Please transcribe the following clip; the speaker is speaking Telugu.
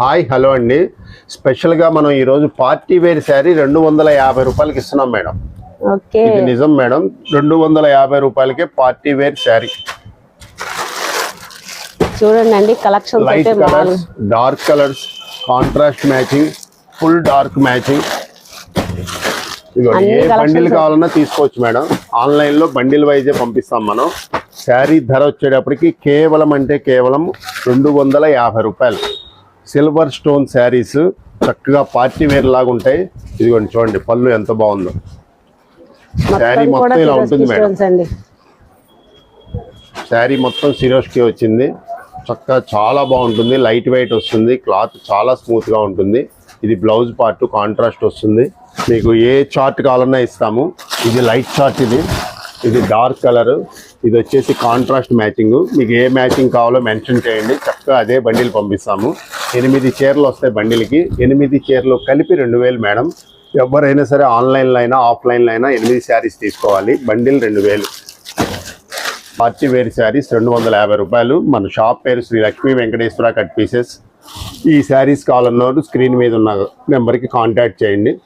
హాయ్ హలో అండి. స్పెషల్గా మనం ఈరోజు పార్టీ వేర్ శారీ రెండు వందల యాభై రూపాయలకి ఇస్తున్నాం మేడం. ఓకే. ఇది నిజం మేడం. రెండు వందల యాభై రూపాయలకే పార్టీ వేర్ శారీ. చూడండి అండి collections light colours dark colours contrast matching full dark matching ఏ బండిల్ కావాలన్నా తీసుకోవచ్చు మేడం. ఆన్లైన్లో బండిల్ వైజే పంపిస్తాం మనం. శారీ ధర వచ్చేటప్పటికి కేవలం అంటే కేవలం రెండు వందల యాభై రూపాయలు. సిల్వర్ స్టోన్ శారీస్ చక్కగా పార్టీ వేర్ లాగా ఉంటాయి. ఇదిగోండి చూడండి పళ్ళు ఎంత బాగుందో. శారీ మొత్తం ఇలా ఉంటుంది మేడం. శారీ మొత్తం సిరోష్కి వచ్చింది. చక్కగా చాలా బాగుంటుంది లైట్ వెయిట్ వస్తుంది క్లాత్ చాలా స్మూత్గా ఉంటుంది. ఇది బ్లౌజ్ పార్ట్ కాంట్రాస్ట్ వస్తుంది. మీకు ఏ చార్ట్ కావాలన్నా ఇస్తాము. ఇది లైట్ చార్ట్ ఇది. ఇది డార్క్ కలర్. ఇది వచ్చేసి కాంట్రాస్ట్ మ్యాచింగ్. మీకు ఏ మ్యాచింగ్ కావాలో మెన్షన్ చేయండి. చక్కగా అదే బండిల్ పంపిస్తాము. ఎనిమిది చీరలు వస్తాయి బండిలకి. ఎనిమిది చీరలు కలిపి రెండు వేలు మేడం. ఎవరైనా సరే ఆన్లైన్లో అయినా ఆఫ్లైన్లో అయినా ఎనిమిది శారీస్ తీసుకోవాలి. బండిల్ రెండు వేలు. పార్టీ వేర్ శారీస్ రెండు వందల యాభై రూపాయలు. మన షాప్ పేరు శ్రీ లక్ష్మీ వెంకటేశ్వర కట్ పీసెస్. ఈ శారీస్ కాలంలో స్క్రీన్ మీద ఉన్న నెంబర్కి కాంటాక్ట్ చేయండి.